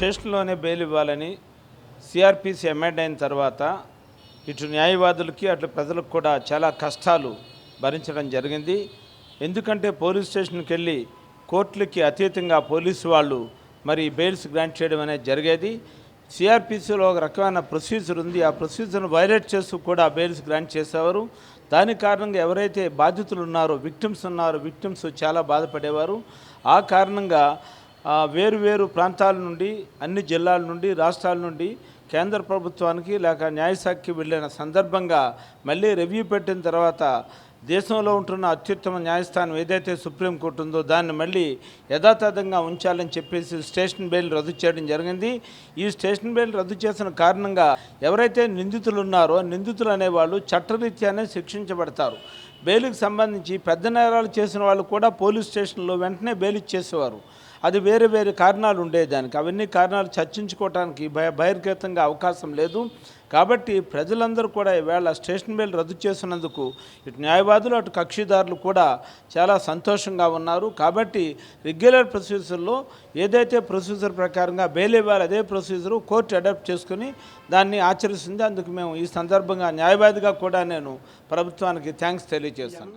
స్టేషన్లోనే bail ఇవ్వాలని CrPC ఎమ్మెడ్ అయిన తర్వాత ఇటు న్యాయవాదులకి అటు ప్రజలకు కూడా చాలా కష్టాలు భరించడం జరిగింది. ఎందుకంటే పోలీస్ స్టేషన్కి వెళ్ళి కోర్టులకి అతీతంగా పోలీసు వాళ్ళు మరి బెయిల్స్ గ్రాంట్ చేయడం అనేది జరిగేది. సిఆర్పిసిలో ఒక రకమైన ప్రొసీజర్ ఉంది. ఆ ప్రొసీజర్ను వైలేట్ చేస్తూ కూడా బెయిల్స్ గ్రాంట్ చేసేవారు. దాని కారణంగా ఎవరైతే బాధితులు ఉన్నారో విక్టిమ్స్ ఉన్నారో విక్టిమ్స్ చాలా బాధపడేవారు. ఆ కారణంగా వేరు వేరు ప్రాంతాల నుండి అన్ని జిల్లాల నుండి రాష్ట్రాల నుండి కేంద్ర ప్రభుత్వానికి లేక న్యాయశాఖకి వెళ్ళిన సందర్భంగా మళ్ళీ రివ్యూ పెట్టిన తర్వాత దేశంలో ఉంటున్న అత్యుత్తమ న్యాయస్థానం ఏదైతే సుప్రీంకోర్టు ఉందో దాన్ని మళ్ళీ యథాతథంగా ఉంచాలని చెప్పేసి స్టేషన్ బెయిల్ రద్దు చేయడం జరిగింది. ఈ స్టేషన్ బెయిల్ రద్దు చేసిన కారణంగా ఎవరైతే నిందితులు ఉన్నారో నిందితులు అనేవాళ్ళు చట్టరీత్యానే శిక్షించబడతారు. బెయిల్కి సంబంధించి పెద్ద నేరాలు చేసిన వాళ్ళు కూడా పోలీస్ స్టేషన్లో వెంటనే బెయిల్ ఇచ్చేసేవారు. అది వేరే వేరే కారణాలు ఉండేదానికి. అవన్నీ కారణాలు చర్చించుకోవడానికి భయ బహిర్గతంగా అవకాశం లేదు. కాబట్టి ప్రజలందరూ కూడా ఈవేళ స్టేషన్ బెయిల్ రద్దు చేసినందుకు ఇటు న్యాయవాదులు అటు కక్షిదారులు కూడా చాలా సంతోషంగా ఉన్నారు. కాబట్టి రెగ్యులర్ ప్రొసీజర్లో ఏదైతే ప్రొసీజర్ ప్రకారంగా బెయిల్ ఇవ్వాలి అదే ప్రొసీజరు కోర్టు అడాప్ట్ చేసుకుని దాన్ని ఆచరిస్తుంది. అందుకు మేము ఈ సందర్భంగా న్యాయవాదిగా కూడా నేను ప్రభుత్వానికి థ్యాంక్స్ తెలియజేస్తాను.